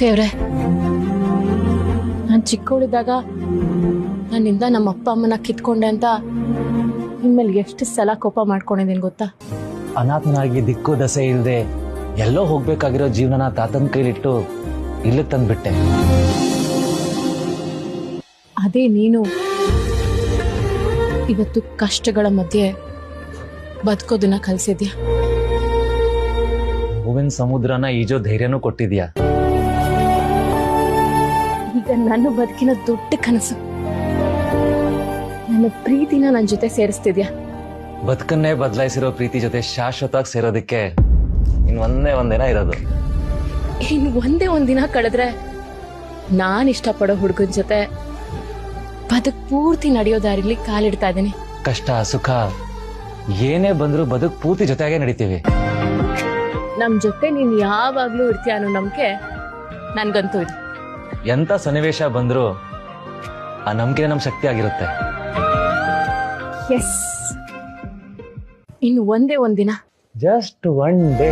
ದೇವ್ರೆ ನಾನು ಚಿಕ್ಕವಳಿದ್ದಾಗ ನನ್ನಿಂದ ನಮ್ಮ ಅಪ್ಪ ಅಮ್ಮನ ಕಿತ್ಕೊಂಡೆ ಅಂತ ನಿಮ್ಮಲ್ಲಿ ಎಷ್ಟು ಸಲ ಕೋಪ ಮಾಡ್ಕೊಂಡಿದ್ದೀನಿ ಗೊತ್ತಾ? ಅನಾಥನಾಗಿ ದಿಕ್ಕು ದಸೆ ಇಲ್ಲದೆ ಎಲ್ಲೋ ಹೋಗ್ಬೇಕಾಗಿರೋ ಜೀವನನ ತಾತನ ಕೈಲಿಟ್ಟು ಇಲ್ಲಿಗೆ ತಂದ್ಬಿಟ್ಟೆ. ಅದೇ ನೀನು ಇವತ್ತು ಕಷ್ಟಗಳ ಮಧ್ಯೆ ಬದುಕೋದನ್ನ ಕಲಿಸಿದ್ಯಾ? ಹೂವಿನ ಸಮುದ್ರನ ಈಜೋ ಧೈರ್ಯನೂ ಕೊಟ್ಟಿದ್ಯಾ? ನನ್ನ ಬದುಕಿನ ದೊಡ್ಡ ಕನಸು. ನನ್ನ ಪ್ರೀತಿನ ನನ್ನ ಜೊತೆ ಸೇರಿಸ್ತಿದ್ಯಾ? ಬದುಕನ್ನೇ ಬದಲಾಯಿಸಿರೋ ಪ್ರೀತಿ ಜೊತೆ ಶಾಶ್ವತವಾಗಿ ಸೇರೋದಕ್ಕೆ ಇನ್ ಒಂದೇ ಒಂದಿನ ಇರೋದು. ಇನ್ನು ಒಂದೇ ಒಂದಿನ ಕಳೆದ್ರೆ ನಾನ್ ಇಷ್ಟಪಡೋ ಹುಡುಗನ ಜೊತೆ ಬದುಕ್ ಪೂರ್ತಿ ನಡೆಯೋ ದಾರಿಲಿ ಕಾಲಿಡ್ತಾ ಇದ್ದೀನಿ. ಕಷ್ಟ ಸುಖ ಏನೇ ಬಂದರೂ ಬದುಕು ಪೂರ್ತಿ ಜೊತೆಗೆ ನಡೀತೀವಿ. ನಮ್ ಜೊತೆ ನೀನ್ ಯಾವಾಗ್ಲೂ ಇರ್ತೀಯ ಅನ್ನೋ ನಂಬಿಕೆ ನನ್ಗಂತೂ ಇದೆ. ಎಂತ ಸನ್ನಿವೇಶ ಬಂದರೂ ಆ ನಂಬಿಕೆ ನಮ್ಮ ಶಕ್ತಿ ಆಗಿರುತ್ತೆ. ಎಸ್ ಇನ್ನು ಒಂದೇ ಒಂದಿನ. Just one day